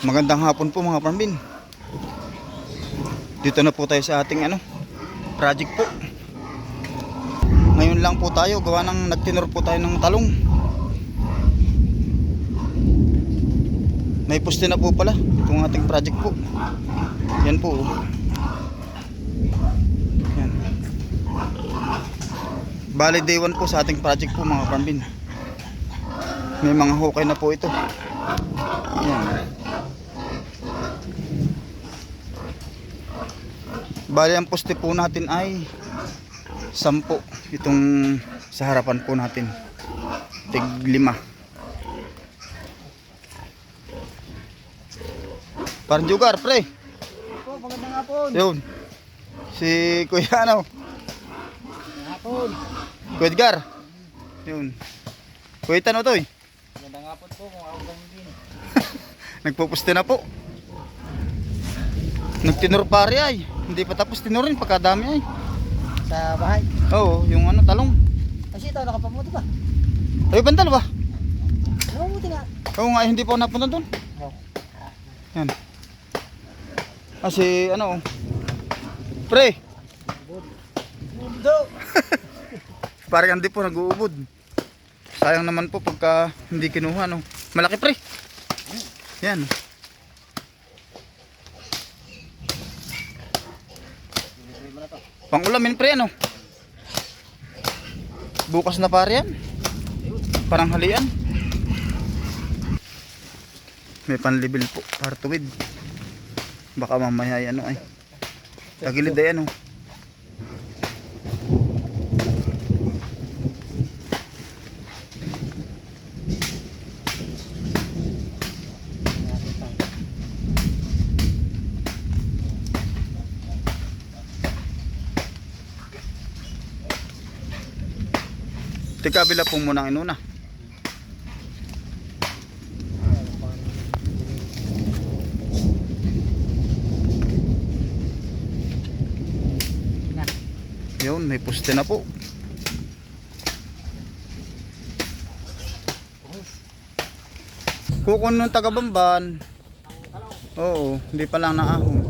Magandang hapon po mga parmbin. Dito na po tayo sa ating ano, project po. Ngayon lang po tayo, gawa ng nagtinor po tayo ng talong. May poste na po pala itong ating project po. Yan po. oh. Yan. Bali day 1 po sa ating project po mga parmbin. May mga hukay na po ito. Yan. Bali ang poste po natin ay 10 itong sa harapan po natin. Tig 5. Parang jugar, pre. Po, magandang hapon. Yun. Si Kuya ano? Hapon. Kuya Edgar. Yun. Kuya Tano to eh. Magandang hapon po kung ako din. Nagpupuste na po. Nagtinor pare ay. Hindi pa tapos tinorin pagkadami ay. Sa bahay. Oo, yung ano talong. Kasi ito, nakapamuti ba? Ay, bandal ba? Nakapamuti nga. Oo nga, hindi pa ako napunta doon. Oh. Yan. Kasi ano, pre, Mundo. parang hindi po nag-uubod. Sayang naman po pagka hindi kinuha, no. Malaki pre. Yan. Pang-ulamin pre, ano. Bukas na pare yan. Parang halian. May panlibil po, para tuwid. Baka mamaya ay ano ay. Tagilid ay ano. Tikabila po muna ang inuna. Na. Yun, may poste na po. Kukun nung taga-bamban. Oo, hindi pa lang naahon.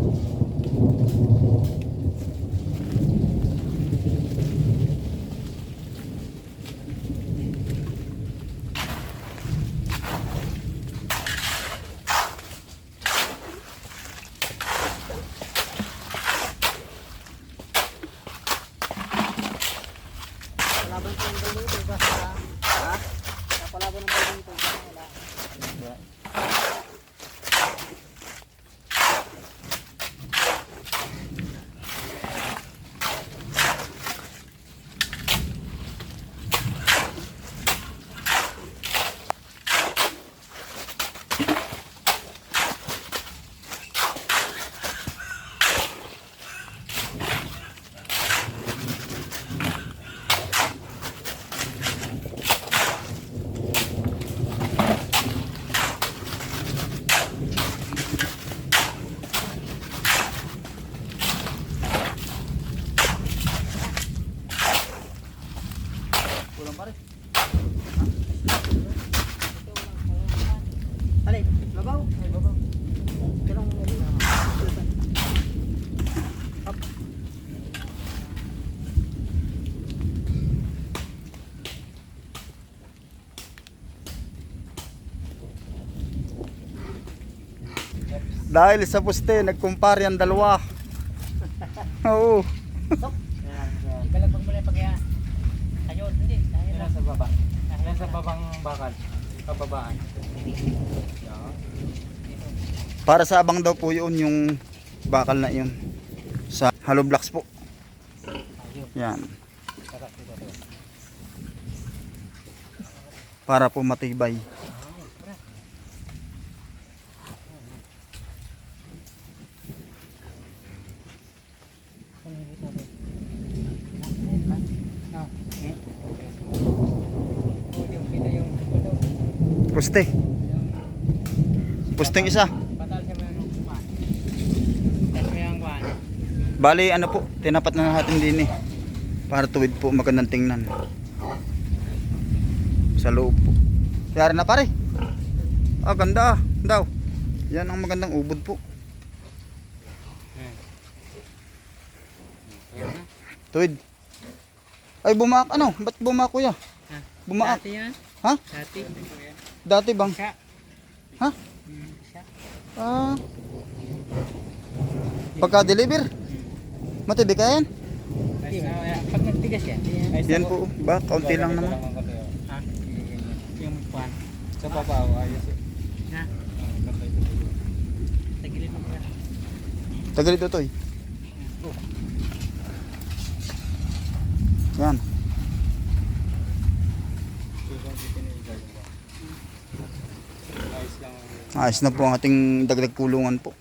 Dahil sa poste, nagkumpare ang dalawa. Oo. Galagpag mo na yung pagkaya. Ayun, hindi. Dahil Yan sa baba. Yan sa babang bakal. Kababaan. Yan. Para sa abang daw po yun yung bakal na yun. Sa hollow blocks po. Yan. Para po matibay. Poste. Posteng isa. Patal siya may anong kuman. Tapos may ang kuman. Bali ano po, tinapat na natin din eh. Para tuwid po magandang tingnan. Sa loob po. Yari na pare. Ah, ganda ah. Daw. Yan ang magandang ubod po. Tuwid. Ay, bumaak ano? Ba't bumaak kuya? Bumaak. Dati yan. Ha? Dati. Dati bang? Siya. Ha? Siya. Ah. Pagka-deliver? Matibig ka yan? Kaya Pag nagtigas yan. Yan po. Ba, kaunti lang naman. Ha? Yung pan. Sa babaw, ayos. Ha? Tagilid mo yan. Tagalito to eh. Yan. Ayos lang. Ayos na po ang ating dagdag kulungan po.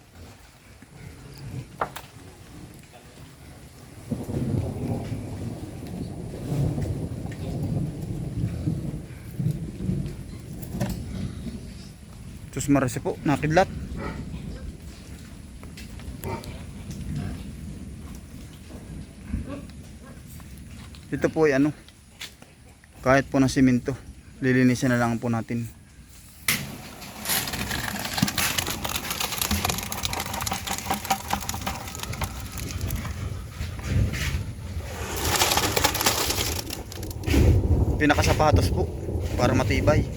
Sus marasi po, nakidlat. Ito po ay ano, kahit po na simento, lilinisin na lang po natin. Pinakasapatos po para matibay.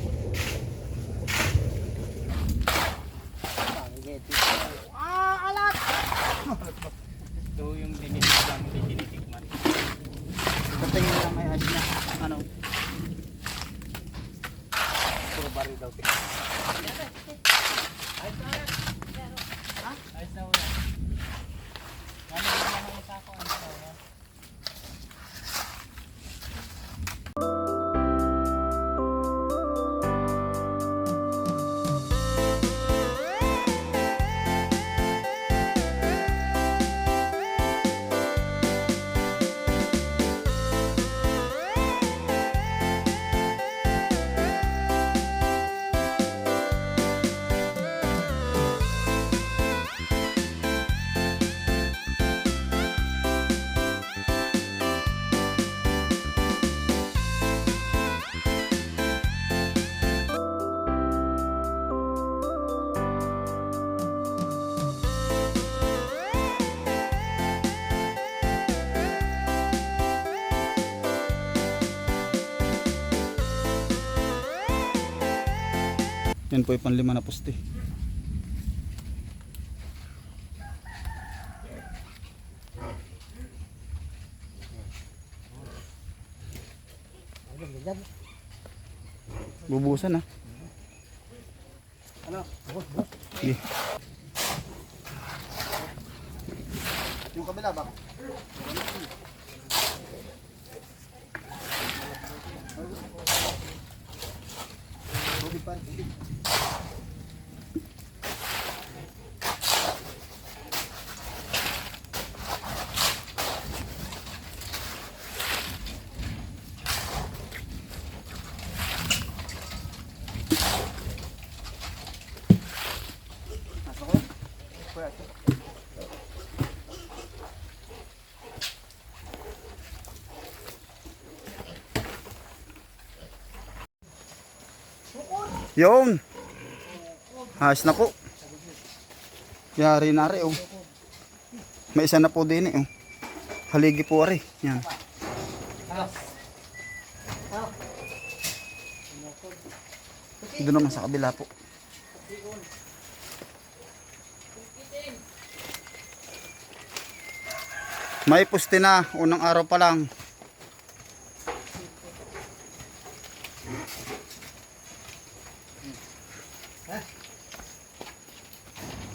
Yan po yung panlima na poste. Bubusan ah. Ano? Sige. Yung kabila ba? Tubig Yun. Ayos na po. Yari na rin oh. May isa na po din eh oh. Haligi po ari. Yan. Doon naman sa kabila po. May puste na. Unang araw pa lang.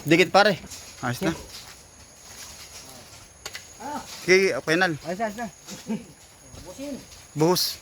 Dikit pare. Ayos na. Okay, final. Ayos, ayos na. Busin. Buhos.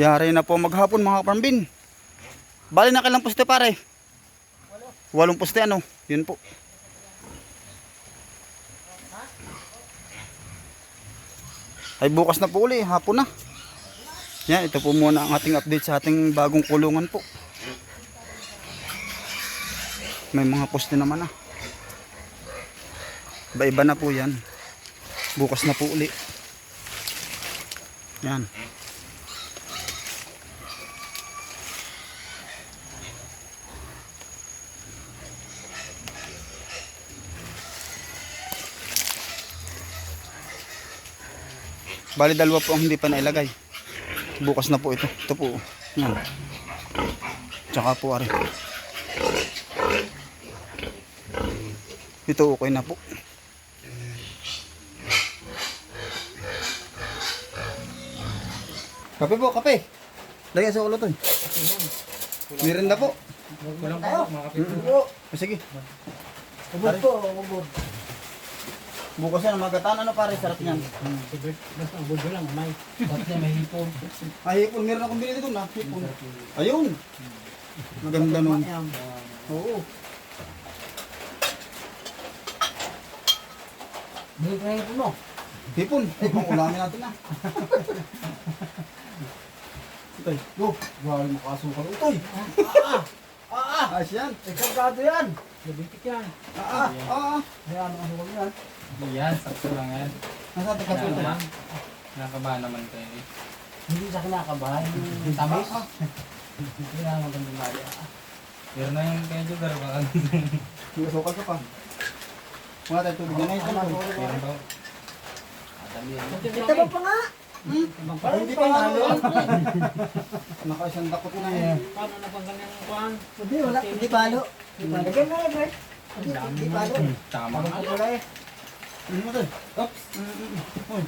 Yari na po maghapon mga kaparambin. Bali na kailang poste pare? Walong poste ano? Yun po. Ay bukas na po uli, hapon na. Yan, ito po muna ang ating update sa ating bagong kulungan po. May mga poste naman ah. Iba-iba na po yan. Bukas na po uli. Yan. Bali dalawa po ang hindi pa nailagay. Bukas na po ito. Ito po. Yan. Tsaka po ari. Ito okay na po. Kape po, kape. Lagyan sa ulo to. Meron na po. Kulang pa mga kapit. Oh, sige. Ubod po, ubod. Bukas yan, magatan. Ano pare, sarap niyan. Basta ubod ko lang, may. Niya may hipon. Ay, hipon. Meron akong binili doon na. Hipon. Ayun. Maganda nun. Oo. Bili ko na hipon mo. Hipon. Kung ulamin natin na. Utoy, go. Wala makasukal. Utoy. Ah, ah, ah. Ayos yan. Eh, kargado yan. Labitik yan. Ah, ah, ah. Ayan, ano ko yan. Yan, sakto lang yan. Nasa po. naman. Nakabahan naman kayo eh. Hindi sa kinakabahan. Yung tamis. Ah, ah. Hindi na naman kang bumali. Pero na yung kaya Jugar, baka May sukal ka pa. Mga tayo tubig na na ito. Pero ba? Ito ba pa nga? Parang hindi pa nga. Naka-isang dakot na yan. Paano napanggal yung kuhan? Hindi, wala. Hindi palo. Lagyan mo lang, Bert. Hindi palo. Tama nga. Wala eh. Ano mo tayo? Oops. Mm, mm, mm. Uy.